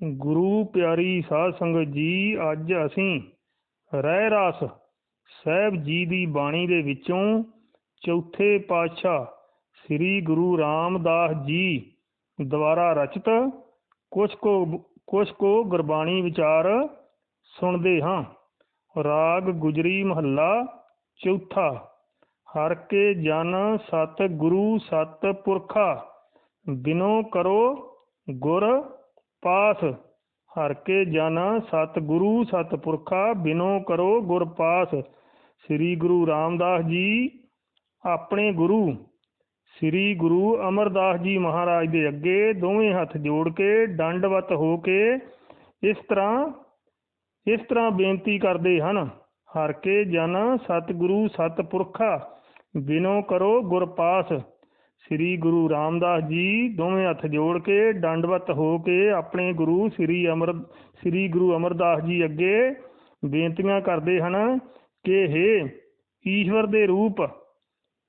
ਗੁਰੂ ਪਿਆਰੀ ਸਾਧ ਸੰਗਤ ਜੀ, ਅੱਜ ਅਸੀਂ ਰਹਿ ਰਾਸ ਸਾਹਿਬ ਜੀ ਦੀ ਬਾਣੀ ਦੇ ਵਿੱਚੋਂ ਚੌਥੇ ਪਾਤਸ਼ਾਹ ਸ੍ਰੀ ਗੁਰੂ ਰਾਮਦਾਸ ਜੀ ਦੁਆਰਾ ਰਚਿਤ ਕੁਛ ਕੋ ਕੁਛ ਕੋ ਗੁਰਬਾਣੀ ਵਿਚਾਰ ਸੁਣਦੇ ਹਾਂ। ਰਾਗ ਗੁਜਰੀ ਮਹੱਲਾ ਚੌਥਾ, ਹਰ ਕੇ ਜਨ ਸਤ ਗੁਰੂ ਸਤ ਪੁਰਖਾ, ਬਿਨੋ ਕਰੋ ਗੁਰ ਪਾਸ, ਹਰ ਕੇ ਜਨ ਸਤ ਗੁਰੂ ਬਿਨੋ ਕਰੋ ਗੁਰ ਪਾਸ। ਸ੍ਰੀ ਗੁਰੂ ਰਾਮਦਾਸ ਜੀ, ਆਪਣੇ ਗੁਰੂ। ਸ੍ਰੀ ਗੁਰੂ ਅਮਰਦਾਸ ਜੀ ਮਹਾਰਾਜ ਦੇ ਅੱਗੇ ਦੋਵੇਂ ਹੱਥ ਜੋੜ ਕੇ ਡੰਡਵਤ ਹੋ ਕੇ ਇਸ ਤਰ੍ਹਾਂ ਇਸ ਤਰ੍ਹਾਂ ਬੇਨਤੀ ਕਰਦੇ ਹਨ, ਹਰ ਕੇ ਜਨ ਸਤਿਗੁਰੂ ਸਤਿਪੁਰਖਾ, ਬਿਨੋ ਕਰੋ ਗੁਰ ਪਾਸ। ਸ੍ਰੀ ਗੁਰੂ ਰਾਮਦਾਸ ਜੀ ਦੋਵੇਂ ਹੱਥ ਜੋੜ ਕੇ ਡੰਡਵਤ ਹੋ ਕੇ ਆਪਣੇ ਗੁਰੂ ਸ੍ਰੀ ਅਮਰ, ਸ੍ਰੀ ਗੁਰੂ ਅਮਰਦਾਸ ਜੀ ਅੱਗੇ ਬੇਨਤੀਆਂ ਕਰਦੇ ਹਨ ਕਿ हे ਈਸ਼ਵਰ ਦੇ ਰੂਪ,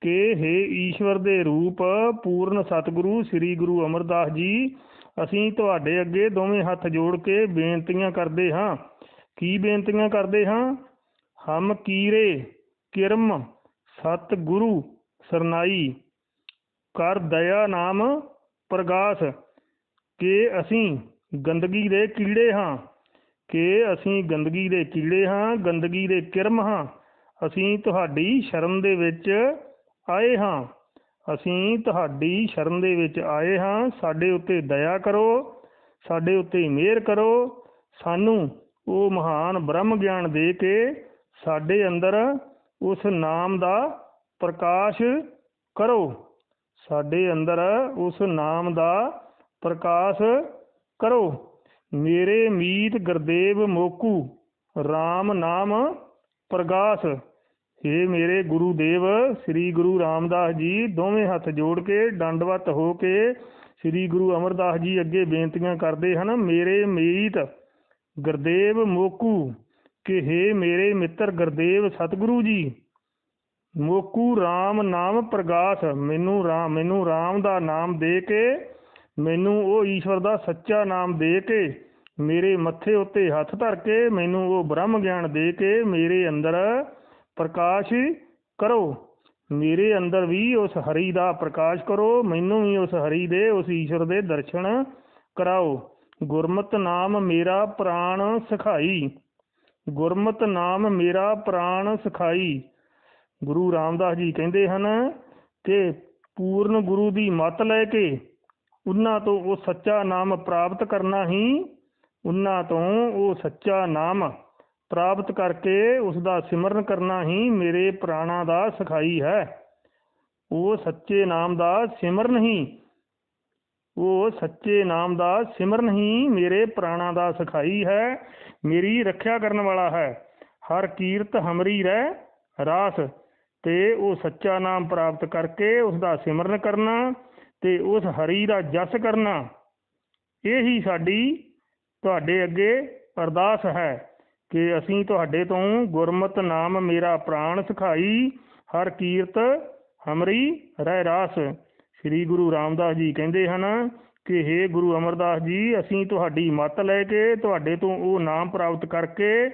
ਕਿ हे ਈਸ਼ਵਰ ਦੇ ਰੂਪ ਪੂਰਨ ਸਤਿਗੁਰੂ ਸ੍ਰੀ ਗੁਰੂ ਅਮਰਦਾਸ ਜੀ, ਅਸੀਂ ਤੁਹਾਡੇ ਅੱਗੇ ਦੋਵੇਂ ਹੱਥ ਜੋੜ ਕੇ ਬੇਨਤੀਆਂ ਕਰਦੇ ਹਾਂ। ਕੀ ਬੇਨਤੀਆਂ ਕਰਦੇ ਹਾਂ? ਹਮ ਕੀਰੇ ਕਿਰਮ ਸਤਿਗੁਰੂ ਸਰਨਾਈ। ਕਰ ਦਇਆ ਨਾਮ ਪ੍ਰਗਾਸ, ਕਿ ਅਸੀਂ ਗੰਦਗੀ ਦੇ ਕੀੜੇ ਹਾਂ, ਕਿ ਅਸੀਂ ਗੰਦਗੀ ਦੇ ਕੀੜੇ ਹਾਂ, ਗੰਦਗੀ ਦੇ ਕਿਰਮ ਹਾਂ, ਅਸੀਂ ਤੁਹਾਡੀ ਸ਼ਰਨ ਦੇ ਵਿੱਚ ਆਏ ਹਾਂ, ਅਸੀਂ ਤੁਹਾਡੀ ਸ਼ਰਨ ਦੇ ਵਿੱਚ ਆਏ ਹਾਂ, ਸਾਡੇ ਉੱਤੇ ਦਇਆ ਕਰੋ, ਸਾਡੇ ਉੱਤੇ ਮਿਹਰ ਕਰੋ, ਸਾਨੂੰ ਉਹ ਮਹਾਨ ਬ੍ਰਹਮ ਗਿਆਨ ਦੇ ਕੇ ਸਾਡੇ ਅੰਦਰ ਉਸ ਨਾਮ ਦਾ ਪ੍ਰਕਾਸ਼ ਕਰੋ। ਸਾਡੇ ਅੰਦਰ ਉਸ ਨਾਮ ਦਾ ਪ੍ਰਕਾਸ਼ ਕਰੋ। ਮੇਰੇ ਮੀਤ ਗੁਰਦੇਵ ਮੋਕੂ RAM ਨਾਮ ਪ੍ਰਗਾਸ। हे ਮੇਰੇ ਗੁਰੂ ਦੇਵ ਸ੍ਰੀ ਗੁਰੂ ਰਾਮਦਾਸ ਜੀ, ਦੋਵੇਂ ਹੱਥ ਜੋੜ ਕੇ ਦੰਡਵਤ ਹੋ ਕੇ ਸ੍ਰੀ ਗੁਰੂ ਅਮਰਦਾਸ ਜੀ ਅੱਗੇ ਬੇਨਤੀਆਂ ਕਰਦੇ ਹਨ, ਮੇਰੇ ਮੀਤ ਗੁਰਦੇਵ ਮੋਕੂ, ਕਿ हे ਮੇਰੇ ਮਿੱਤਰ ਗੁਰਦੇਵ ਸਤਿਗੁਰੂ ਜੀ ਮੋਕੂ RAM ਨਾਮ ਪ੍ਰਗਾਸ, ਮੈਨੂੰ ਰਾਮ ਮੈਨੂੰ RAM ਦਾ ਨਾਮ ਦੇ ਕੇ, ਮੈਨੂੰ ਉਹ ਈਸ਼ਵਰ ਦਾ ਸੱਚਾ ਨਾਮ ਦੇ ਕੇ, ਮੇਰੇ ਮੱਥੇ ਉੱਤੇ ਹੱਥ ਧਰ ਕੇ, ਮੈਨੂੰ ਉਹ ਬ੍ਰਹਮ ਗਿਆਨ ਦੇ ਕੇ, ਮੇਰੇ ਅੰਦਰ ਪ੍ਰਕਾਸ਼ ਕਰੋ। ਮੇਰੇ ਅੰਦਰ ਵੀ ਉਸ ਹਰੀ ਦਾ ਪ੍ਰਕਾਸ਼ ਕਰੋ, ਮੈਨੂੰ ਵੀ ਉਸ ਹਰੀ ਦੇ, ਉਸ ਈਸ਼ਵਰ ਦੇ ਦਰਸ਼ਨ ਕਰਾਓ। ਗੁਰਮਤ ਨਾਮ ਮੇਰਾ ਪ੍ਰਾਣ ਸਖਾਈ। ਗੁਰਮਤ ਨਾਮ ਮੇਰਾ ਪ੍ਰਾਣ ਸਖਾਈ। ਗੁਰੂ ਰਾਮਦਾਸ ਜੀ ਕਹਿੰਦੇ ਹਨ ਕਿ ਪੂਰਨ ਗੁਰੂ ਦੀ ਮੱਤ ਲੈ ਕੇ ਉਹਨਾਂ ਤੋਂ ਉਹ ਸੱਚਾ ਨਾਮ ਪ੍ਰਾਪਤ ਕਰਨਾ ਹੀ, ਉਹਨਾਂ ਤੋਂ ਉਹ ਸੱਚਾ ਨਾਮ ਪ੍ਰਾਪਤ ਕਰਕੇ ਉਸ ਦਾ ਸਿਮਰਨ ਕਰਨਾ ਹੀ ਮੇਰੇ ਪ੍ਰਾਣਾ ਦਾ ਸਖਾਈ ਹੈ। ਉਹ ਸੱਚੇ ਨਾਮ ਦਾ ਸਿਮਰਨ ਹੀ, ਉਹ ਸੱਚੇ ਨਾਮ ਦਾ ਸਿਮਰਨ ਹੀ ਮੇਰੇ ਪ੍ਰਾਣਾ ਦਾ ਸਖਾਈ ਹੈ, ਮੇਰੀ ਰੱਖਿਆ ਕਰਨ ਵਾਲਾ ਹੈ। ਹਰ ਕੀਰਤ ਹਮਰੀ ਰਹਿ, ਰਾਸ ਤੇ ਉਹ ਸੱਚਾ ਨਾਮ ਪ੍ਰਾਪਤ ਕਰਕੇ ਉਸ ਦਾ ਸਿਮਰਨ ਕਰਨਾ ਤੇ ਉਸ ਹਰੀ ਦਾ ਜਸ ਕਰਨਾ, ਇਹ ਹੀ ਸਾਡੀ ਤੁਹਾਡੇ ਅੱਗੇ ਅਰਦਾਸ ਹੈ ਕਿ ਅਸੀਂ ਤੁਹਾਡੇ ਤੋਂ ਗੁਰਮਤ ਨਾਮ ਮੇਰਾ ਪ੍ਰਾਣ ਸਖਾਈ, ਹਰ ਕੀਰਤ ਹਮਰੀ ਰਹਿ ਰਾਸ। ਸ੍ਰੀ ਗੁਰੂ ਰਾਮਦਾਸ ਜੀ ਕਹਿੰਦੇ ਹਨ ਕਿ हे ਗੁਰੂ ਅਮਰਦਾਸ ਜੀ, ਅਸੀਂ ਤੁਹਾਡੀ ਮੱਤ ਲੈ ਕੇ ਤੁਹਾਡੇ ਤੋਂ ਉਹ ਨਾਮ ਪ੍ਰਾਪਤ ਕਰਕੇ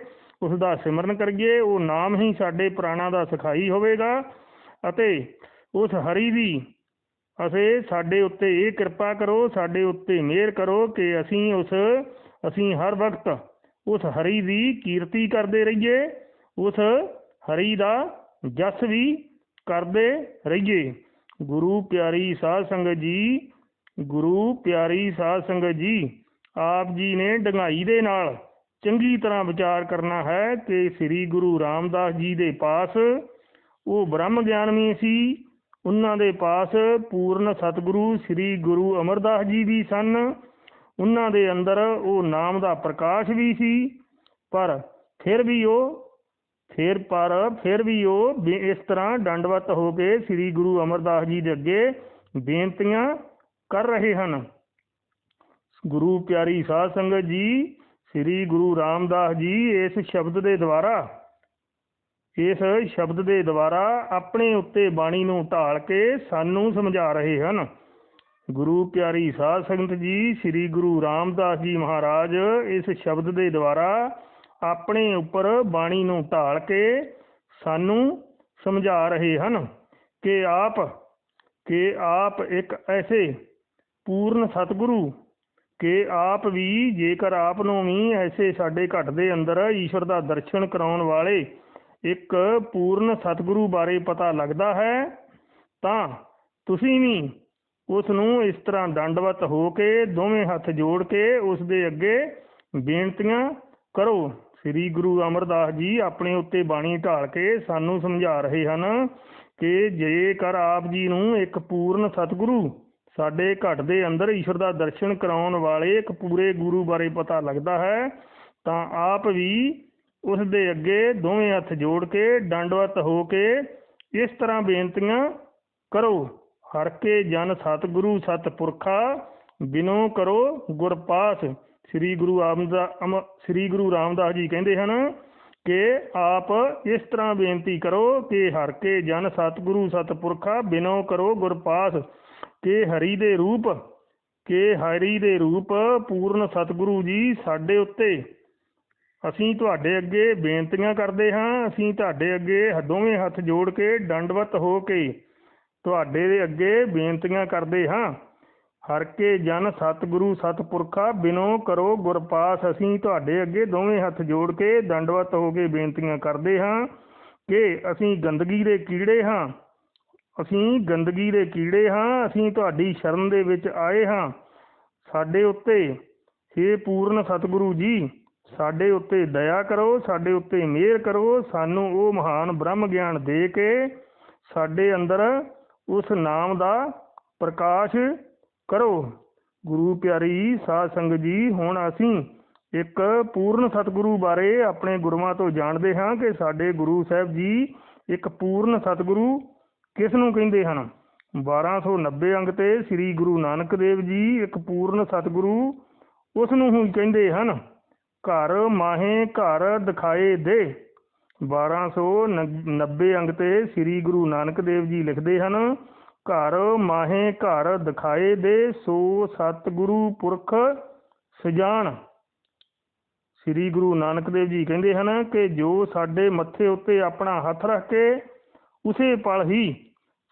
ਉਸ ਦਾ ਸਿਮਰਨ ਕਰੀਏ, ਉਹ ਨਾਮ ਹੀ ਸਾਡੇ ਪ੍ਰਾਣਾ ਦਾ ਸਖਾਈ ਹੋਵੇਗਾ ਅਤੇ ਉਸ ਹਰੀ ਦੀ ਅਸੀਂ ਸਾਡੇ ਉੱਤੇ ਇਹ ਕਿਰਪਾ ਕਰੋ, ਸਾਡੇ ਉੱਤੇ ਮਿਹਰ ਕਰੋ ਕਿ ਅਸੀਂ ਉਸ, ਅਸੀਂ ਹਰ ਵਕਤ ਉਸ ਹਰੀ ਦੀ ਕੀਰਤੀ ਕਰਦੇ ਰਹੀਏ, ਉਸ ਹਰੀ ਦਾ ਜਸ ਵੀ ਕਰਦੇ ਰਹੀਏ। ਗੁਰੂ ਪਿਆਰੀ ਸਾਧ ਸੰਗਤ ਜੀ, ਗੁਰੂ ਪਿਆਰੀ ਸਾਧ ਸੰਗਤ ਜੀ, ਆਪ ਜੀ ਨੇ ਡੰਗਾਈ ਦੇ ਨਾਲ ਚੰਗੀ ਤਰ੍ਹਾਂ ਵਿਚਾਰ ਕਰਨਾ ਹੈ ਕਿ ਸ੍ਰੀ ਗੁਰੂ ਰਾਮਦਾਸ ਜੀ ਦੇ ਪਾਸ, ਉਹ ਬ੍ਰਹਮ ਗਿਆਨਮੀ ਸੀ, ਉਹਨਾਂ ਦੇ ਪਾਸ ਪੂਰਨ ਸਤਿਗੁਰੂ ਸ੍ਰੀ ਗੁਰੂ ਅਮਰਦਾਸ ਜੀ ਵੀ ਸਨ, ਉਹਨਾਂ ਦੇ ਅੰਦਰ ਉਹ ਨਾਮ ਦਾ ਪ੍ਰਕਾਸ਼ ਵੀ ਸੀ, ਪਰ ਫਿਰ ਵੀ ਉਹ, ਫਿਰ ਪਰ ਫਿਰ ਵੀ ਉਹ ਇਸ ਤਰ੍ਹਾਂ ਦੰਡਵਤ ਹੋ ਕੇ ਸ੍ਰੀ ਗੁਰੂ ਅਮਰਦਾਸ ਜੀ ਦੇ ਅੱਗੇ ਬੇਨਤੀਆਂ ਕਰ ਰਹੇ ਹਨ। ਗੁਰੂ ਪਿਆਰੀ ਸਾਧ ਸੰਗਤ ਜੀ ਸ੍ਰੀ ਗੁਰੂ ਰਾਮਦਾਸ ਜੀ ਇਸ ਸ਼ਬਦ ਦੇ ਦੁਆਰਾ, ਇਸ ਸ਼ਬਦ ਦੇ ਦੁਆਰਾ ਆਪਣੇ ਉੱਤੇ ਬਾਣੀ ਨੂੰ ਢਾਲ ਕੇ ਸਾਨੂੰ ਸਮਝਾ ਰਹੇ ਹਨ। ਗੁਰੂ ਪਿਆਰੀ ਸਾਧ ਸੰਗਤ ਜੀ, ਸ੍ਰੀ ਗੁਰੂ ਰਾਮਦਾਸ ਜੀ ਮਹਾਰਾਜ ਇਸ ਸ਼ਬਦ ਦੇ ਦੁਆਰਾ ਆਪਣੇ ਉੱਪਰ ਬਾਣੀ ਨੂੰ ਢਾਲ ਕੇ ਸਾਨੂੰ ਸਮਝਾ ਰਹੇ ਹਨ ਕਿ ਆਪ ਕਿ ਆਪ ਇੱਕ ਐਸੇ ਪੂਰਨ ਸਤਿਗੁਰੂ ਕਿ ਆਪ ਵੀ ਜੇਕਰ ਆਪ ਨੂੰ ਵੀ ਐਸੇ ਸਾਡੇ ਘਟ ਦੇ ਅੰਦਰ ਈਸ਼ਵਰ ਦਾ ਦਰਸ਼ਨ ਕਰਾਉਣ ਵਾਲੇ ਇੱਕ ਪੂਰਨ ਸਤਿਗੁਰੂ ਬਾਰੇ ਪਤਾ ਲੱਗਦਾ ਹੈ, ਤਾਂ ਤੁਸੀਂ ਵੀ ਉਸ ਨੂੰ ਇਸ ਤਰ੍ਹਾਂ ਦੰਡਵਤ ਹੋ ਕੇ ਦੋਵੇਂ ਹੱਥ ਜੋੜ ਕੇ ਉਸ ਦੇ ਅੱਗੇ ਬੇਨਤੀਆਂ ਕਰੋ। ਸ੍ਰੀ ਗੁਰੂ ਅਮਰਦਾਸ ਜੀ ਆਪਣੇ ਉੱਤੇ ਬਾਣੀ ਢਾਲ ਕੇ ਸਾਨੂੰ ਸਮਝਾ ਰਹੇ ਹਨ ਕਿ ਜੇਕਰ ਆਪ ਜੀ ਨੂੰ ਇੱਕ ਪੂਰਨ ਸਤਿਗੁਰੂ ਸਾਡੇ ਘਟ ਦੇ ਅੰਦਰ ਈਸ਼ਵਰ ਦਾ ਦਰਸ਼ਨ ਕਰਾਉਣ ਵਾਲੇ ਇੱਕ ਪੂਰੇ ਗੁਰੂ ਬਾਰੇ ਪਤਾ ਲੱਗਦਾ ਹੈ, ਤਾਂ ਆਪ ਵੀ ਉਸ ਦੇ ਅੱਗੇ ਦੋਵੇਂ ਹੱਥ ਜੋੜ ਕੇ ਡੰਡਵਤ ਹੋ ਕੇ ਇਸ ਤਰ੍ਹਾਂ ਬੇਨਤੀਆਂ ਕਰੋ। ਹਰ ਕੇ ਜਨ ਸਤਿਗੁਰੂ ਸਤਿਪੁਰਖਾ, ਬਿਨੋ ਕਰੋ ਗੁਰਪਾਸ। ਸ੍ਰੀ ਗੁਰੂ ਰਾਮਦਾਸ ਸ੍ਰੀ ਗੁਰੂ ਰਾਮਦਾਸ ਜੀ ਕਹਿੰਦੇ ਹਨ ਕਿ ਆਪ ਇਸ ਤਰ੍ਹਾਂ ਬੇਨਤੀ ਕਰੋ ਕਿ ਹਰ ਕੇ ਜਨ ਸਤਿਗੁਰੂ ਸਤਪੁਰਖਾ, ਬਿਨੋ ਕਰੋ ਗੁਰਪਾਸ। ਕਿ ਹਰੀ ਦੇ ਰੂਪ, ਕਿ ਹਰੀ ਦੇ ਰੂਪ ਪੂਰਨ ਸਤਿਗੁਰੂ ਜੀ ਸਾਡੇ ਉੱਤੇ। ਅਸੀਂ ਤੁਹਾਡੇ ਅੱਗੇ ਬੇਨਤੀਆਂ ਕਰਦੇ ਹਾਂ, ਅਸੀਂ ਤੁਹਾਡੇ ਅੱਗੇ ਦੋਵੇਂ ਹੱਥ ਜੋੜ ਕੇ ਦੰਡਵਤ ਹੋ ਕੇ ਤੁਹਾਡੇ ਦੇ ਅੱਗੇ ਬੇਨਤੀਆਂ ਕਰਦੇ ਹਾਂ। ਹਰ ਕੇ ਜਨ ਸਤਿਗੁਰੂ ਸਤਿਪੁਰਖਾ ਬਿਨੋ ਕਰੋ ਗੁਰਪਾਸ, ਅਸੀਂ ਤੁਹਾਡੇ ਅੱਗੇ ਦੋਵੇਂ ਹੱਥ ਜੋੜ ਕੇ ਦੰਡਵਤ ਹੋ ਕੇ ਬੇਨਤੀਆਂ ਕਰਦੇ ਹਾਂ ਕਿ ਅਸੀਂ ਗੰਦਗੀ ਦੇ ਕੀੜੇ ਹਾਂ ਅਸੀਂ ਗੰਦਗੀ ਦੇ ਕੀੜੇ ਹਾਂ, ਅਸੀਂ ਤੁਹਾਡੀ ਸ਼ਰਨ ਦੇ ਵਿੱਚ ਆਏ ਹਾਂ। ਸਾਡੇ ਉੱਤੇ हे ਪੂਰਨ ਸਤਿਗੁਰੂ ਜੀ, ਸਾਡੇ ਉੱਤੇ ਦਇਆ ਕਰੋ, ਸਾਡੇ ਉੱਤੇ ਮਿਹਰ ਕਰੋ, ਸਾਨੂੰ ਉਹ ਮਹਾਨ ਬ੍ਰਹਮ ਗਿਆਨ ਦੇ ਕੇ ਸਾਡੇ ਅੰਦਰ ਉਸ ਨਾਮ ਦਾ ਪ੍ਰਕਾਸ਼ ਕਰੋ। ਗੁਰੂ ਪਿਆਰੀ ਸਾਧ ਸੰਗਤ ਜੀ, ਹੁਣ ਅਸੀਂ ਇੱਕ ਪੂਰਨ ਸਤਿਗੁਰੂ ਬਾਰੇ ਆਪਣੇ ਗੁਰੂਆਂ ਤੋਂ ਜਾਣਦੇ ਹਾਂ ਕਿ ਸਾਡੇ ਗੁਰੂ ਸਾਹਿਬ ਜੀ ਇੱਕ ਪੂਰਨ ਸਤਿਗੁਰੂ ਕਿਸ ਨੂੰ ਕਹਿੰਦੇ ਹਨ? 1290 ਅੰਗ ਤੇ ਸ੍ਰੀ ਗੁਰੂ ਨਾਨਕ ਦੇਵ ਜੀ, ਇੱਕ ਪੂਰਨ ਸਤਿਗੁਰੂ, ਉਸ ਨੂੰ ਹੀ ਕਹਿੰਦੇ ਹਨ, ਘਰ ਮਾਹੇ ਘਰ ਦਿਖਾਏ ਦੇ। 1290 ਅੰਗ ਤੇ ਸ੍ਰੀ ਗੁਰੂ ਨਾਨਕ ਦੇਵ ਜੀ ਲਿਖਦੇ ਹਨ, ਘਰ ਮਾਹੇ ਘਰ ਦਿਖਾਏ ਦੇ, ਸੋ ਸਤਿਗੁਰੂ ਪੁਰਖ ਸਜਾਣ ਸ੍ਰੀ ਗੁਰੂ ਨਾਨਕ ਦੇਵ ਜੀ ਕਹਿੰਦੇ ਹਨ ਕਿ ਜੋ ਸਾਡੇ ਮੱਥੇ ਉੱਤੇ ਆਪਣਾ ਹੱਥ ਰੱਖ ਕੇ, ਉਸੇ ਪਲ ਹੀ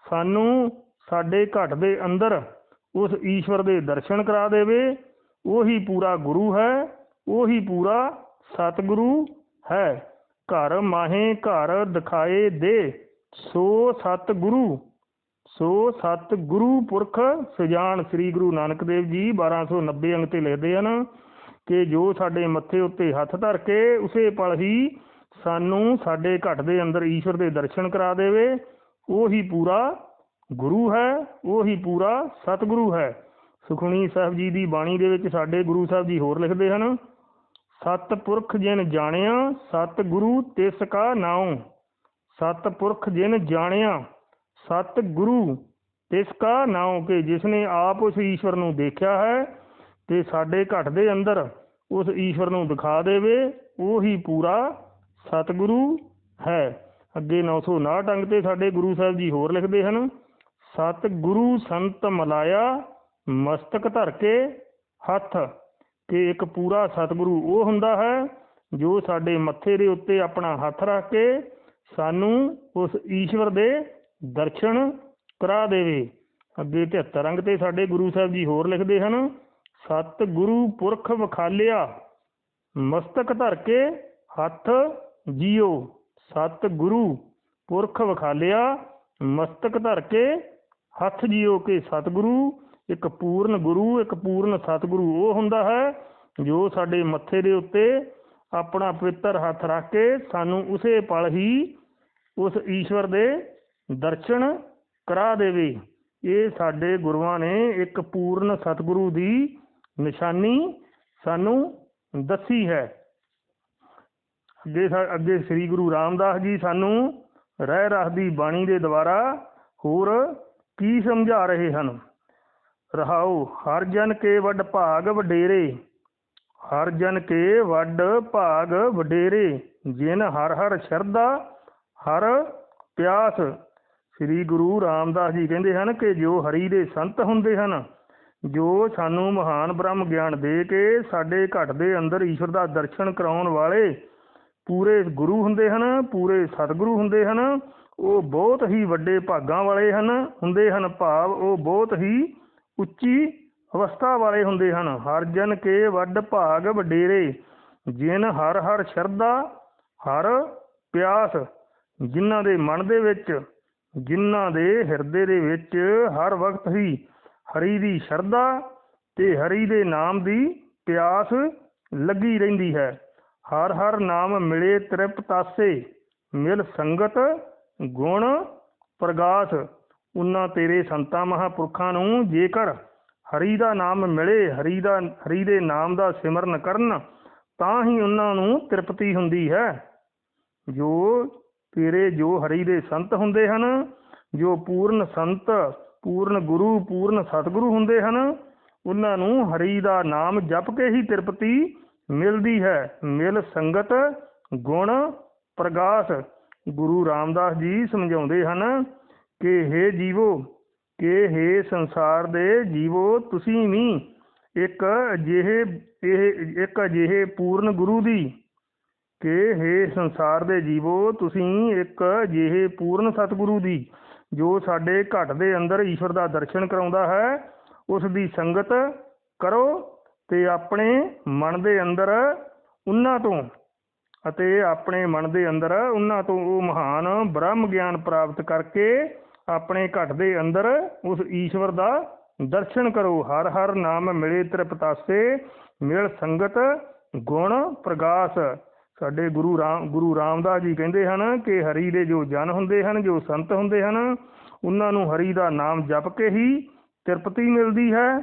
ਸਾਨੂੰ ਸਾਡੇ ਘਟ ਦੇ ਅੰਦਰ ਉਸ ਈਸ਼ਵਰ ਦੇ ਦਰਸ਼ਨ ਕਰਾ ਦੇਵੇ, ਉਹੀ ਪੂਰਾ ਗੁਰੂ ਹੈ, ਉਹੀ ਪੂਰਾ ਸਤਿਗੁਰੂ ਹੈ। ਘਰ ਮਾਹੇ ਘਰ ਦਿਖਾਏ ਦੇ, ਸੋ ਸਤਿਗੁਰੂ ਸੋ ਸਤਿਗੁਰੂ ਪੁਰਖ ਸਜਾਨ ਸ੍ਰੀ ਗੁਰੂ ਨਾਨਕ ਦੇਵ ਜੀ 1290 ਅੰਗ ਤੇ ਲਿਖਦੇ ਹਨ ਕਿ ਜੋ ਸਾਡੇ ਮੱਥੇ ਉੱਤੇ ਹੱਥ ਧਰ ਕੇ ਉਸੇ ਪਲ ਹੀ ਸਾਨੂੰ ਸਾਡੇ ਘਟ ਦੇ ਅੰਦਰ ਈਸ਼ਵਰ ਦੇ ਦਰਸ਼ਨ ਕਰਾ ਦੇਵੇ ਉਹੀ ਪੂਰਾ ਗੁਰੂ ਹੈ, ਉਹੀ ਪੂਰਾ ਸਤਿਗੁਰੂ ਹੈ। ਸੁਖਮਨੀ ਸਾਹਿਬ ਜੀ ਦੀ ਬਾਣੀ ਦੇ ਵਿੱਚ ਸਾਡੇ ਗੁਰੂ ਸਾਹਿਬ ਜੀ ਹੋਰ ਲਿਖਦੇ ਹਨ, ਸਤਿਪੁਰਖ ਜਿਨ ਜਾਣਿਆ, ਸਤਿਗੁਰੂ ਤਿਸ ਕਾ ਨਾਉ। ਸਤਿਪੁਰਖ ਜਿਨ ਜਾਣਿਆ, ਸਤਿਗੁਰੂ ਤਿਸ ਕਾ ਨਾਉ ਕਿ ਜਿਸਨੇ ਆਪ ਉਸ ਈਸ਼ਵਰ ਨੂੰ ਦੇਖਿਆ ਹੈ ਤੇ ਸਾਡੇ ਘਟ ਦੇ ਅੰਦਰ ਉਸ ਈਸ਼ਵਰ ਨੂੰ ਦਿਖਾ ਦੇਵੇ, ਉਹੀ ਪੂਰਾ ਸਤਿਗੁਰੂ ਹੈ। ਅੱਗੇ 959 ਅੰਗ ਤੇ ਸਾਡੇ ਗੁਰੂ ਸਾਹਿਬ ਜੀ ਹੋਰ ਲਿਖਦੇ ਹਨ, ਸਤਿਗੁਰੂ ਸੰਤ ਮਲਾਇਆ, ਮਸਤਕ ਧਰ ਕੇ ਹੱਥ, ਕਿ ਇੱਕ ਪੂਰਾ ਸਤਿਗੁਰੂ ਉਹ ਹੁੰਦਾ ਹੈ, ਜੋ ਸਾਡੇ ਮੱਥੇ ਦੇ ਉੱਤੇ ਆਪਣਾ ਹੱਥ ਰੱਖ ਕੇ ਸਾਨੂੰ ਉਸ ਈਸ਼ਵਰ ਦੇ ਦਰਸ਼ਨ ਕਰਾ ਦੇਵੇ। ਅੱਗੇ 73 ਅੰਗ ਤੇ ਸਾਡੇ ਗੁਰੂ ਸਾਹਿਬ ਜੀ ਹੋਰ ਲਿਖਦੇ ਹਨ, ਸਤਿਗੁਰੂ ਪੁਰਖ ਵਿਖਾਲਿਆ, ਮਸਤਕ ਧਰ ਕੇ ਹੱਥ ਜੀਓ। ਸਤਿਗੁਰੂ ਪੁਰਖ ਵਿਖਾਲਿਆ, ਮਸਤਕ ਧਰ ਕੇ ਹੱਥ ਜਿਓ ਕੇ ਸਤਿਗੁਰੂ। ਇੱਕ ਪੂਰਨ ਗੁਰੂ, ਇੱਕ ਪੂਰਨ ਸਤਿਗੁਰੂ ਉਹ ਹੁੰਦਾ ਹੈ ਜੋ ਸਾਡੇ ਮੱਥੇ ਦੇ ਉੱਤੇ ਆਪਣਾ ਪਵਿੱਤਰ ਹੱਥ ਰੱਖ ਕੇ ਸਾਨੂੰ ਉਸੇ ਪਲ ਹੀ ਉਸ ਈਸ਼ਵਰ ਦੇ ਦਰਸ਼ਨ ਕਰਾ ਦੇਵੇ। ਇਹ ਸਾਡੇ ਗੁਰੂਆਂ ਨੇ ਇੱਕ ਪੂਰਨ ਸਤਿਗੁਰੂ ਦੀ ਨਿਸ਼ਾਨੀ ਸਾਨੂੰ ਦੱਸੀ ਹੈ। ਅੱਗੇ ਅੱਗੇ ਸ੍ਰੀ ਗੁਰੂ ਰਾਮਦਾਸ ਜੀ ਸਾਨੂੰ ਰਹਿ ਰਸ ਦੀ ਬਾਣੀ ਦੇ ਦੁਆਰਾ ਹੋਰ ਕੀ ਸਮਝਾ ਰਹੇ ਹਨ? ਰਹਾਉ ਹਰ ਜਨ ਕੇ ਵੱਡ ਭਾਗ ਵਡੇਰੇ, ਹਰ ਜਨ ਕੇ ਵੱਡ ਭਾਗ ਵਡੇਰੇ, ਜਿਨ ਹਰ ਹਰ ਸ਼ਰਧਾ, ਹਰ ਪਿਆਸ। ਸ੍ਰੀ ਗੁਰੂ ਰਾਮਦਾਸ ਜੀ ਕਹਿੰਦੇ ਹਨ ਕਿ ਜੋ ਹਰੀ ਦੇ ਸੰਤ ਹੁੰਦੇ ਹਨ, ਜੋ ਸਾਨੂੰ ਮਹਾਨ ਬ੍ਰਹਮ ਗਿਆਨ ਦੇ ਕੇ ਸਾਡੇ ਘਟ ਦੇ ਅੰਦਰ ਈਸ਼ਵਰ ਦਾ ਦਰਸ਼ਨ ਕਰਾਉਣ ਵਾਲੇ ਪੂਰੇ ਗੁਰੂ ਹੁੰਦੇ ਹਨ, ਪੂਰੇ ਸਤਿਗੁਰੂ ਹੁੰਦੇ ਹਨ, ਉਹ ਬਹੁਤ ਹੀ ਵੱਡੇ ਭਾਗਾਂ ਵਾਲੇ ਹਨ, ਹੁੰਦੇ ਹਨ ਭਾਵ ਉਹ ਬਹੁਤ ਹੀ ਉੱਚੀ ਅਵਸਥਾ ਵਾਲੇ ਹੁੰਦੇ ਹਨ। ਹਰ ਜਨ ਕੇ ਵੱਡ ਭਾਗ ਵਡੇਰੇ, ਜਿਨ ਹਰ ਹਰ ਸ਼ਰਧਾ, ਹਰ ਪਿਆਸ, ਜਿਨ੍ਹਾਂ ਦੇ ਮਨ ਦੇ ਵਿੱਚ, ਜਿਨ੍ਹਾਂ ਦੇ ਹਿਰਦੇ ਦੇ ਵਿੱਚ ਹਰ ਵਕਤ ਹੀ ਹਰੀ ਦੀ ਸ਼ਰਧਾ ਤੇ ਹਰੀ ਦੇ ਨਾਮ ਦੀ ਪਿਆਸ ਲੱਗੀ ਰਹਿੰਦੀ ਹੈ। ਹਰ ਹਰ ਨਾਮ ਮਿਲੇ ਤ੍ਰਿਪਤਾਸੇ ਮਿਲ ਸੰਗਤ ਗੁਣ ਪ੍ਰਗਾਸ। ਉਨਾਂ ਤੇਰੇ ਸੰਤਾਂ ਮਹਾਪੁਰਖਾਂ ਨੂੰ ਜੇਕਰ ਹਰੀ ਦਾ ਨਾਮ ਮਿਲੇ, ਹਰੀ ਦਾ, ਹਰੀ ਦੇ ਨਾਮ ਦਾ ਸਿਮਰਨ ਕਰਨ, ਤਾਂ ਹੀ ਉਹਨਾਂ ਨੂੰ ਤ੍ਰਿਪਤੀ ਹੁੰਦੀ ਹੈ। ਜੋ ਤੇਰੇ, ਜੋ ਹਰੀ ਦੇ ਸੰਤ ਹੁੰਦੇ ਹਨ, ਜੋ ਪੂਰਨ ਸੰਤ, ਪੂਰਨ ਗੁਰੂ, ਪੂਰਨ ਸਤਿਗੁਰੂ ਹੁੰਦੇ ਹਨ ਉਹਨਾਂ ਨੂੰ ਹਰੀ ਦਾ ਨਾਮ ਜਪ ਕੇ ਹੀ ਤ੍ਰਿਪਤੀ ਮਿਲਦੀ ਹੈ ਮਿਲ ਸੰਗਤ ਗੁਣ ਪ੍ਰਗਾਸ ਗੁਰੂ ਰਾਮਦਾਸ ਜੀ ਸਮਝਾਉਂਦੇ ਹਨ ਕਿ हे ਜੀਵੋ ਕਿ हे ਸੰਸਾਰ ਦੇ ਜੀਵੋ ਤੁਸੀਂ ਵੀ ਇੱਕ ਅਜਿਹੇ ਇਹ ਇੱਕ ਅਜਿਹੇ ਪੂਰਨ ਗੁਰੂ ਦੀ ਕਿ हे ਸੰਸਾਰ ਦੇ ਜੀਵੋ ਤੁਸੀਂ ਇੱਕ ਅਜਿਹੇ ਪੂਰਨ ਸਤਿਗੁਰੂ ਦੀ ਜੋ ਸਾਡੇ ਘਟ ਦੇ ਅੰਦਰ ਈਸ਼ਵਰ ਦਾ ਦਰਸ਼ਨ ਕਰਾਉਂਦਾ ਹੈ ਉਸ ਦੀ ਸੰਗਤ ਕਰੋ ਤੇ ਆਪਣੇ ਮਨ ਦੇ ਅੰਦਰ ਉਹਨਾਂ ਤੋਂ ਅਤੇ ਆਪਣੇ ਮਨ ਦੇ ਅੰਦਰ ਉਹਨਾਂ ਤੋਂ ਉਹ ਮਹਾਨ ਬ੍ਰਹਮ ਗਿਆਨ ਪ੍ਰਾਪਤ ਕਰਕੇ ਆਪਣੇ ਘਟ ਦੇ ਅੰਦਰ ਉਸ ਈਸ਼ਵਰ ਦਾ ਦਰਸ਼ਨ ਕਰੋ। ਹਰ ਹਰ ਨਾਮ ਮਿਲੇ ਤ੍ਰਿਪਤਾਸੇ, ਮਿਲ ਸੰਗਤ, ਗੁਣ ਪ੍ਰਗਾਸ। ਸਾਡੇ ਗੁਰੂ ਰਾਮ, ਗੁਰੂ ਰਾਮਦਾਸ ਜੀ ਕਹਿੰਦੇ ਹਨ ਕਿ ਹਰੀ ਦੇ ਜੋ ਜਨ ਹੁੰਦੇ ਹਨ, ਜੋ ਸੰਤ ਹੁੰਦੇ ਹਨ, ਉਹਨਾਂ ਨੂੰ ਹਰੀ ਦਾ ਨਾਮ ਜਪ ਕੇ ਹੀ ਤ੍ਰਿਪਤੀ ਮਿਲਦੀ ਹੈ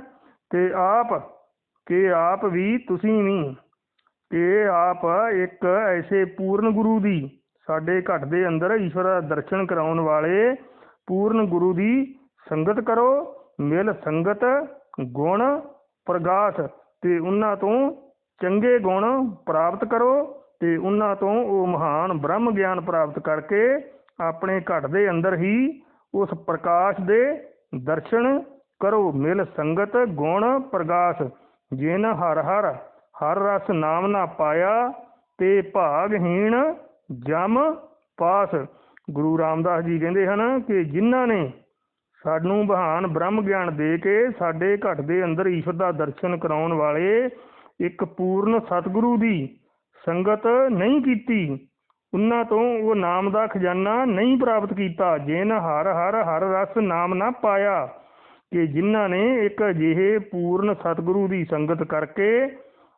ਤੇ ਆਪ ਕਿ ਆਪ ਵੀ ਤੁਸੀਂ ਵੀ ਕਿ ਆਪ ਇੱਕ ਐਸੇ ਪੂਰਨ ਗੁਰੂ ਦੀ, ਸਾਡੇ ਘਟ ਦੇ ਅੰਦਰ ਈਸ਼ਵਰ ਦਾ ਦਰਸ਼ਨ ਕਰਾਉਣ ਵਾਲੇ ਪੂਰਨ ਗੁਰੂ ਦੀ ਸੰਗਤ ਕਰੋ, ਮਿਲ ਸੰਗਤ ਗੁਣ ਪ੍ਰਗਾਸ ਤੇ ਉਹਨਾਂ ਤੋਂ ਚੰਗੇ ਗੁਣ ਪ੍ਰਾਪਤ ਕਰੋ, ਤੇ ਉਹਨਾਂ ਤੋਂ ਉਹ ਮਹਾਨ ਬ੍ਰਹਮ ਗਿਆਨ ਪ੍ਰਾਪਤ ਕਰਕੇ ਆਪਣੇ ਘਟ ਦੇ ਅੰਦਰ ਹੀ ਉਸ ਪ੍ਰਕਾਸ਼ ਦੇ ਦਰਸ਼ਨ ਕਰੋ, ਮਿਲ ਸੰਗਤ ਗੁਣ ਪ੍ਰਗਾਸ ਜਿਨ ਹਰ ਹਰ ਹਰ ਰਸ ਨਾਮ ਨਾ ਪਾਇਆ, ਤੇ ਭਾਗਹੀਣ ਜਮ ਪਾਸ। ਗੁਰੂ ਰਾਮਦਾਸ ਜੀ ਕਹਿੰਦੇ ਹਨ ਕਿ ਜਿਨ੍ਹਾਂ ਨੇ ਸਾਨੂੰ ਮਹਾਨ ਬ੍ਰਹਮ ਗਿਆਨ ਦੇ ਕੇ ਸਾਡੇ ਘਟ ਦੇ ਅੰਦਰ ਈਸ਼ਵਰ ਦਾ ਦਰਸ਼ਨ ਕਰਾਉਣ ਵਾਲੇ ਇੱਕ ਪੂਰਨ ਸਤਿਗੁਰੂ ਦੀ ਸੰਗਤ ਨਹੀਂ ਕੀਤੀ, ਉਹਨਾਂ ਤੋਂ ਉਹ ਨਾਮ ਦਾ ਖਜ਼ਾਨਾ ਨਹੀਂ ਪ੍ਰਾਪਤ ਕੀਤਾ, ਜਿਨ ਹਰ ਹਰ ਹਰ ਰਸ ਨਾਮ ਨਾ ਪਾਇਆ। ਕਿ ਜਿਨ੍ਹਾਂ ਨੇ ਇੱਕ ਅਜਿਹੇ ਪੂਰਨ ਸਤਿਗੁਰੂ ਦੀ ਸੰਗਤ ਕਰਕੇ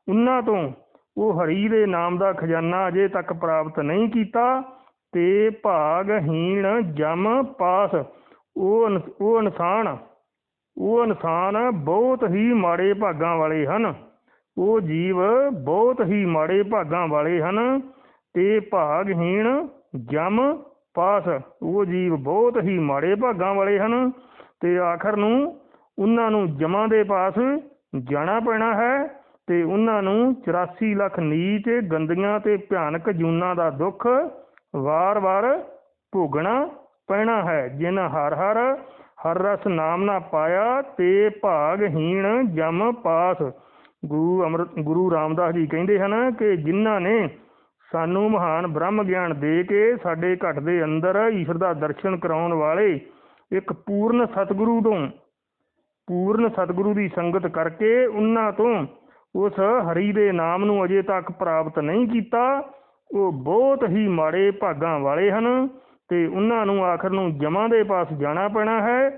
ਉਹਨਾਂ ਤੋਂ ਉਹ ਹਰੀ ਦੇ ਨਾਮ ਦਾ ਖਜ਼ਾਨਾ ਅਜੇ ਤੱਕ ਪ੍ਰਾਪਤ ਨਹੀਂ ਕੀਤਾ ਤੇ ਭਾਗਹੀਣ ਜਮ ਪਾਸ। ਉਹ ਇਨ- ਉਹ ਇਨਸਾਨ ਉਹ ਇਨਸਾਨ ਬਹੁਤ ਹੀ ਮਾੜੇ ਭਾਗਾਂ ਵਾਲੇ ਹਨ। ਉਹ ਜੀਵ ਬਹੁਤ ਹੀ ਮਾੜੇ ਭਾਗਾਂ ਵਾਲੇ ਹਨ ਤੇ ਭਾਗਹੀਣ ਜਮ ਪਾਸ। ਉਹ ਜੀਵ ਬਹੁਤ ਹੀ ਮਾੜੇ ਭਾਗਾਂ ਵਾਲੇ ਹਨ ਤੇ ਆਖਰ ਨੂੰ ਉਹਨਾਂ ਨੂੰ ਜਮਾਂ ਦੇ ਪਾਸ ਜਾਣਾ ਪੈਣਾ ਹੈ ਤੇ ਉਹਨਾਂ ਨੂੰ 84 ਲੱਖ ਨੀਚ ਗੰਦੀਆਂ ਤੇ ਭਿਆਨਕ ਜੂਨਾਂ ਦਾ ਦੁੱਖ ਵਾਰ-ਵਾਰ ਭੋਗਣਾ ਪੈਣਾ ਹੈ। ਜਿਨ ਹਰ ਹਰ ਹਰ ਰਸ ਨਾਮ ਨਾ ਪਾਇਆ ਤੇ ਭਾਗਹੀਣ ਜਮ ਪਾਸ। ਗੁਰੂ ਅਮਰ, ਗੁਰੂ ਰਾਮਦਾਸ ਜੀ ਕਹਿੰਦੇ ਹਨ ਕਿ ਜਿਨ੍ਹਾਂ ਨੇ ਸਾਨੂੰ ਮਹਾਨ ਬ੍ਰਹਮ ਗਿਆਨ ਦੇ ਕੇ ਸਾਡੇ ਘਟ ਦੇ ਅੰਦਰ ਈਸ਼ਵਰ ਦਾ ਦਰਸ਼ਨ ਕਰਾਉਣ ਵਾਲੇ ਇੱਕ ਪੂਰਨ ਸਤਿਗੁਰੂ ਤੋਂ, ਪੂਰਨ ਸਤਿਗੁਰੂ ਦੀ ਸੰਗਤ ਕਰਕੇ ਉਹਨਾਂ ਤੋਂ ਉਸ ਹਰੀ ਦੇ ਨਾਮ ਨੂੰ ਅਜੇ ਤੱਕ ਪ੍ਰਾਪਤ ਨਹੀਂ ਕੀਤਾ। ਉਹ ਬਹੁਤ ਹੀ ਮਾੜੇ ਭਾਗਾਂ ਵਾਲੇ ਹਨ ਤੇ ਉਹਨਾਂ ਨੂੰ ਆਖਰ ਨੂੰ ਜਮਾਂ ਦੇ ਪਾਸ ਜਾਣਾ ਪੈਣਾ ਹੈ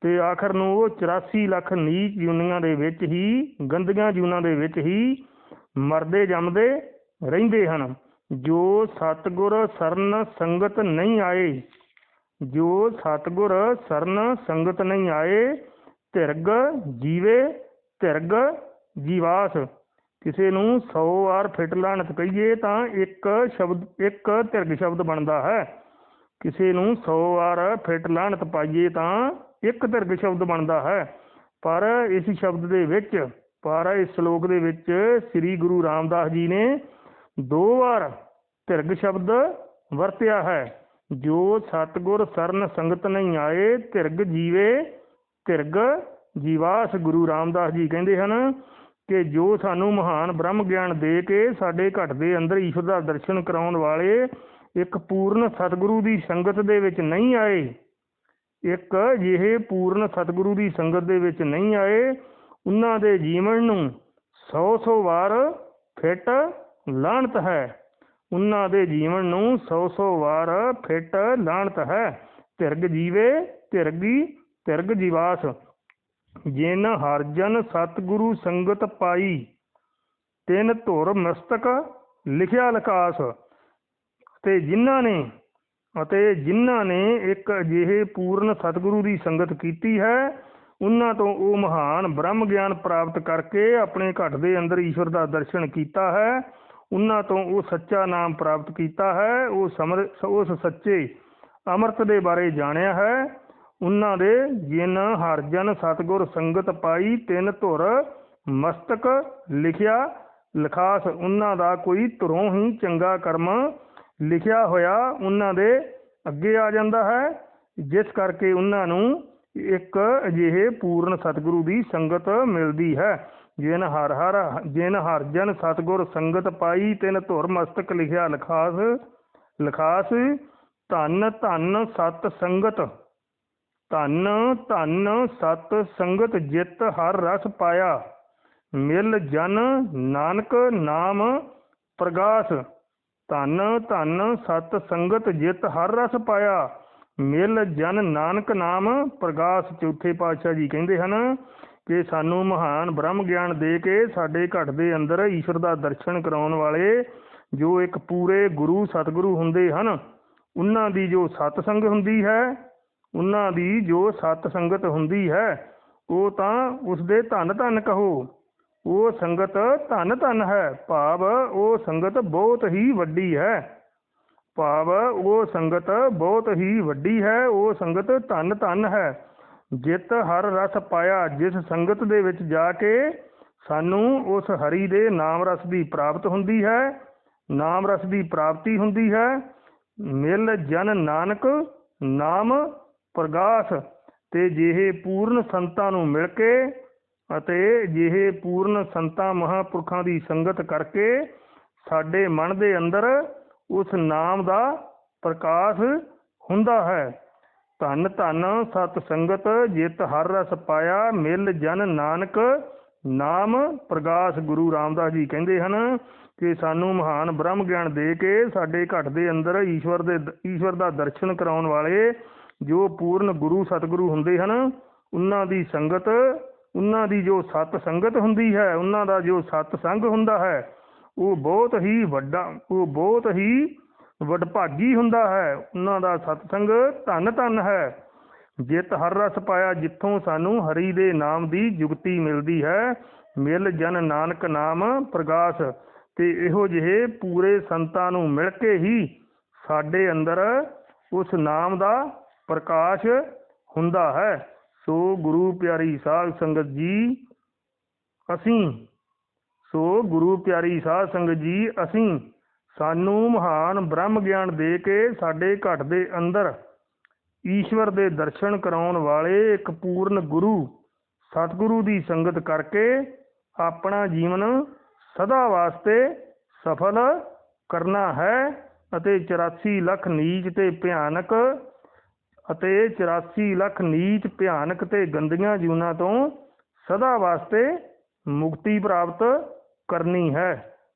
ਤੇ ਆਖਰ ਨੂੰ ਉਹ 84 ਲੱਖ ਨੀਚ ਜੁਨੀਆਂ ਦੇ ਵਿੱਚ ਹੀ, ਗੰਦੀਆਂ ਜੂਨਾਂ ਦੇ ਵਿੱਚ ਹੀ ਮਰਦੇ ਜੰਮਦੇ ਰਹਿੰਦੇ ਹਨ। ਜੋ ਸਤਗੁਰ ਸਰਨ ਸੰਗਤ ਨਹੀਂ ਆਏ। ਜੋ ਸਤਗੁਰ ਸਰਨ ਸੰਗਤ ਨਹੀਂ ਆਏ ਧਿਰਗ ਜੀਵੇ ਧਿਰਗ ਜੀਵਾਸ। ਕਿਸੇ ਨੂੰ 100 ਵਾਰ ਫਿਟ ਲਾਣਤ ਕਹੀਏ ਤਾਂ ਇੱਕ ਸ਼ਬਦ, ਇੱਕ ਧਿਰਗ ਸ਼ਬਦ ਬਣਦਾ ਹੈ। ਕਿਸੇ ਨੂੰ 100 ਵਾਰ ਫਿਟ ਲਾਣਤ ਪਾਈਏ ਤਾਂ ਇੱਕ ਧਿਰਗ ਸ਼ਬਦ ਬਣਦਾ ਹੈ। ਪਰ ਇਸ ਸ਼ਬਦ ਦੇ ਵਿੱਚ, ਪਰ ਇਸ ਸ਼ਲੋਕ ਦੇ ਵਿੱਚ ਸ੍ਰੀ ਗੁਰੂ ਰਾਮਦਾਸ ਜੀ ਨੇ ਦੋ ਵਾਰ ਧਿਰਗ ਸ਼ਬਦ ਵਰਤਿਆ ਹੈ। ਜੋ ਸਤਗੁਰ ਸਰਨ ਸੰਗਤ ਨਹੀਂ ਆਏ, ਧਿਰਗ ਜੀਵੇ, ਧਿਰਗ ਜੀਵਾਸ ਗੁਰੂ ਰਾਮਦਾਸ ਜੀ ਕਹਿੰਦੇ ਹਨ ਕਿ ਜੋ ਸਾਨੂੰ ਮਹਾਨ ਬ੍ਰਹਮ ਗਿਆਨ ਦੇ ਕੇ ਸਾਡੇ ਘਟ ਦੇ ਅੰਦਰ ਈਸ਼ਵਰ ਦਾ ਦਰਸ਼ਨ ਕਰਾਉਣ ਵਾਲੇ ਇੱਕ ਪੂਰਨ ਸਤਿਗੁਰੂ ਦੀ ਸੰਗਤ ਦੇ ਵਿੱਚ ਨਹੀਂ ਆਏ, ਇੱਕ ਜਿਹੇ ਪੂਰਨ ਸਤਿਗੁਰੂ ਦੀ ਸੰਗਤ ਦੇ ਵਿੱਚ ਨਹੀਂ ਆਏ, ਉਹਨਾਂ ਦੇ ਜੀਵਨ ਨੂੰ ਸੌ ਸੌ ਵਾਰ ਫਿੱਟ ਲਾਹਣਤ ਹੈ। ਉਹਨਾਂ ਦੇ ਜੀਵਨ ਨੂੰ ਸੌ ਸੌ ਵਾਰ ਫਿੱਟ ਲਾਹਣਤ ਹੈ। ਧਿਰਗ ਜੀਵੇ ਧਿਰਗੀ ਧਿਰਗ ਜੀਵਾਸ। ਜਿਨ ਹਰਜਨ ਸਤਿਗੁਰੂ ਸੰਗਤ ਪਾਈ, ਤਿਨ ਧੁਰ ਮਸਤਕ ਲਿਖਿਆ ਲਕਾਸ। ਤੇ ਜਿਨ੍ਹਾਂ ਨੇ, ਅਤੇ ਜਿਨ੍ਹਾਂ ਨੇ ਇੱਕ ਅਜਿਹੇ ਪੂਰਨ ਸਤਿਗੁਰੂ ਦੀ ਸੰਗਤ ਕੀਤੀ ਹੈ, ਉਹਨਾਂ ਤੋਂ ਉਹ ਮਹਾਨ ਬ੍ਰਹਮ ਗਿਆਨ ਪ੍ਰਾਪਤ ਕਰਕੇ ਆਪਣੇ ਘਟ ਦੇ ਅੰਦਰ ਈਸ਼ਵਰ ਦਾ ਦਰਸ਼ਨ ਕੀਤਾ ਹੈ। ਉਹਨਾਂ ਤੋਂ ਉਹ ਸੱਚਾ ਨਾਮ ਪ੍ਰਾਪਤ ਕੀਤਾ ਹੈ, ਉਹ ਸਮਰ, ਉਸ ਸੱਚੇ ਅੰਮ੍ਰਿਤ ਦੇ ਬਾਰੇ ਜਾਣਿਆ ਹੈ। ਉਹਨਾਂ ਦੇ ਜਿਨ ਹਰਜਨ ਸਤਗੁਰ ਸੰਗਤ ਪਾਈ, ਤਿੰਨ ਧੁਰ ਮਸਤਕ ਲਿਖਿਆ, ਲਖਾਸ ਉਹਨਾਂ ਦਾ ਕੋਈ ਧੁਰੋਂ ਹੀ ਚੰਗਾ ਕਰਮ ਲਿਖਿਆ ਹੋਇਆ ਉਹਨਾਂ ਦੇ ਅੱਗੇ ਆ ਜਾਂਦਾ ਹੈ। ਜਿਸ ਕਰਕੇ ਉਹਨਾਂ ਨੂੰ ਇੱਕ ਅਜਿਹੇ ਪੂਰਨ ਸਤਿਗੁਰੂ ਦੀ ਸੰਗਤ ਮਿਲਦੀ ਹੈ। ਜਿਨ ਹਰ ਹਰ, ਜਿਨ ਹਰ ਜਨ ਸਤਿਗੁਰ ਸੰਗਤ ਪਾਈ, ਤਿਨ ਧੁਰ ਮਸਤਕ ਲਿਖਿਆ ਲਖਾਸ ਲਖਾਸ, ਧੰਨ ਧੰਨ ਸਤ ਸੰਗਤ। ਧੰਨ ਧੰਨ ਸਤ ਸੰਗਤ ਜਿਤ ਹਰ ਰਸ ਪਾਇਆ। ਮਿਲ ਜਨ ਨਾਨਕ ਨਾਮ ਪ੍ਰਗਾਸ। ਧੰਨ ਧੰਨ ਸਤ ਸੰਗਤ ਜਿਤ ਹਰ ਰਸ ਪਾਇਆ। ਮਿਲ ਜਨ ਨਾਨਕ ਨਾਮ ਪ੍ਰਗਾਸ। ਚੌਥੇ ਪਾਤਸ਼ਾਹ ਜੀ ਕਹਿੰਦੇ ਹਨ ਕਿ ਸਾਨੂੰ ਮਹਾਨ ਬ੍ਰਹਮ ਗਿਆਨ ਦੇ ਕੇ ਸਾਡੇ ਘਟ ਦੇ ਅੰਦਰ ਈਸ਼ਵਰ ਦਾ ਦਰਸ਼ਨ ਕਰਾਉਣ ਵਾਲੇ ਜੋ ਇੱਕ ਪੂਰੇ ਗੁਰੂ ਸਤਿਗੁਰੂ ਹੁੰਦੇ ਹਨ, ਉਹਨਾਂ ਦੀ ਜੋ ਸਤ ਸੰਗ ਹੁੰਦੀ ਹੈ, ਉਹਨਾਂ ਦੀ ਜੋ ਸਤ ਸੰਗਤ ਹੁੰਦੀ ਹੈ, ਉਹ ਤਾਂ ਉਸ ਦੇ ਧੰਨ ਧੰਨ ਕਹੋ। ਉਹ ਸੰਗਤ ਧੰਨ ਧੰਨ ਹੈ, ਭਾਵ ਉਹ ਸੰਗਤ ਬਹੁਤ ਹੀ ਵੱਡੀ ਹੈ। ਭਾਵ ਉਹ ਸੰਗਤ ਬਹੁਤ ਹੀ ਵੱਡੀ ਹੈ, ਉਹ ਸੰਗਤ ਧੰਨ ਧੰਨ ਹੈ। ਜਿਤ ਹਰ ਰਸ ਪਾਇਆ, ਜਿਸ ਸੰਗਤ ਦੇ ਵਿੱਚ ਜਾ ਕੇ ਸਾਨੂੰ ਉਸ ਹਰੀ ਦੇ ਨਾਮ ਰਸ ਦੀ ਪ੍ਰਾਪਤ ਹੁੰਦੀ ਹੈ, ਨਾਮ ਰਸ ਦੀ ਪ੍ਰਾਪਤੀ ਹੁੰਦੀ ਹੈ। ਮਿਲ ਜਨ ਨਾਨਕ, ਨਾਮ ਪ੍ਰਗਾਸ, ਤੇ ਜਿਹੇ ਪੂਰਨ ਸੰਤਾਂ ਨੂੰ ਮਿਲ ਕੇ ਅਤੇ ਜਿਹੇ ਪੂਰਨ ਸੰਤਾਂ ਮਹਾਪੁਰਖਾਂ ਦੀ ਸੰਗਤ ਕਰਕੇ ਸਾਡੇ ਮਨ ਦੇ ਅੰਦਰ ਉਸ ਨਾਮ ਦਾ ਪ੍ਰਕਾਸ਼ ਹੁੰਦਾ ਹੈ। ਧੰਨ ਧੰਨ ਸਤ ਸੰਗਤ ਜਿਤ ਹਰ ਰਸ ਪਾਇਆ ਮਿਲ ਜਨ ਨਾਨਕ, ਨਾਮ ਪ੍ਰਗਾਸ ਗੁਰੂ ਰਾਮਦਾਸ ਜੀ ਕਹਿੰਦੇ ਹਨ ਕਿ ਸਾਨੂੰ ਮਹਾਨ ਬ੍ਰਹਮ ਗਿਆਨ ਦੇ ਕੇ ਸਾਡੇ ਘਟ ਦੇ ਅੰਦਰ ਈਸ਼ਵਰ ਦੇ, ਈਸ਼ਵਰ ਦਾ ਦਰਸ਼ਨ ਕਰਾਉਣ ਵਾਲੇ ਜੋ ਪੂਰਨ ਗੁਰੂ ਸਤਿਗੁਰੂ ਹੁੰਦੇ ਹਨ, ਉਹਨਾਂ ਦੀ ਸੰਗਤ, ਉਹਨਾਂ ਦੀ ਜੋ ਸਤ ਸੰਗਤ ਹੁੰਦੀ ਹੈ, ਉਹਨਾਂ ਦਾ ਜੋ ਸਤ ਸੰਗ ਹੁੰਦਾ ਹੈ, ਉਹ ਬਹੁਤ ਹੀ ਵੱਡਾ, ਉਹ ਬਹੁਤ ਹੀ ਵਡਭਾਗੀ ਹੁੰਦਾ ਹੈ। ਉਹਨਾਂ ਦਾ ਸਤਸੰਗ ਧੰਨ ਧੰਨ ਹੈ। ਜਿਤ ਹਰ ਰਸ ਪਾਇਆ, ਜਿੱਥੋਂ ਸਾਨੂੰ ਹਰੀ ਦੇ ਨਾਮ ਦੀ ਜੁਗਤੀ ਮਿਲਦੀ ਹੈ। ਮਿਲ ਜਨ ਨਾਨਕ ਨਾਮ ਪ੍ਰਗਾਸ। ਤੇ ਇਹੋ ਜਿਹੇ ਪੂਰੇ ਸੰਤਾਂ ਨੂੰ ਮਿਲ ਕੇ ਹੀ ਸਾਡੇ ਅੰਦਰ ਉਸ ਨਾਮ ਦਾ ਪ੍ਰਕਾਸ਼ ਹੁੰਦਾ ਹੈ। ਸੋ ਗੁਰੂ ਪਿਆਰੀ ਸਾਧ ਸੰਗਤ ਜੀ, ਅਸੀਂ ਸੋ ਗੁਰੂ ਪਿਆਰੀ ਸਾਧ ਸੰਗਤ ਜੀ, ਅਸੀਂ ਸਾਨੂੰ ਮਹਾਨ ਬ੍ਰਹਮ ਗਿਆਨ ਦੇ ਕੇ ਸਾਡੇ ਘਟ ਦੇ ਅੰਦਰ ਈਸ਼ਵਰ ਦੇ ਦਰਸ਼ਨ ਕਰਾਉਣ ਵਾਲੇ ਇੱਕ ਪੂਰਨ ਗੁਰੂ, ਸਤਿਗੁਰੂ ਦੀ ਸੰਗਤ ਕਰਕੇ ਆਪਣਾ ਜੀਵਨ ਸਦਾ ਵਾਸਤੇ ਸਫਲ ਕਰਨਾ ਹੈ ਅਤੇ 84 ਲੱਖ ਨੀਚ ਤੇ ਭਿਆਨਕ ਅਤੇ 84 ਲੱਖ ਨੀਚ ਭਿਆਨਕ ਤੇ ਗੰਦੀਆਂ ਜੂਨਾਂ ਤੋਂ ਸਦਾ ਵਾਸਤੇ ਮੁਕਤੀ ਪ੍ਰਾਪਤ ਕਰਨੀ ਹੈ।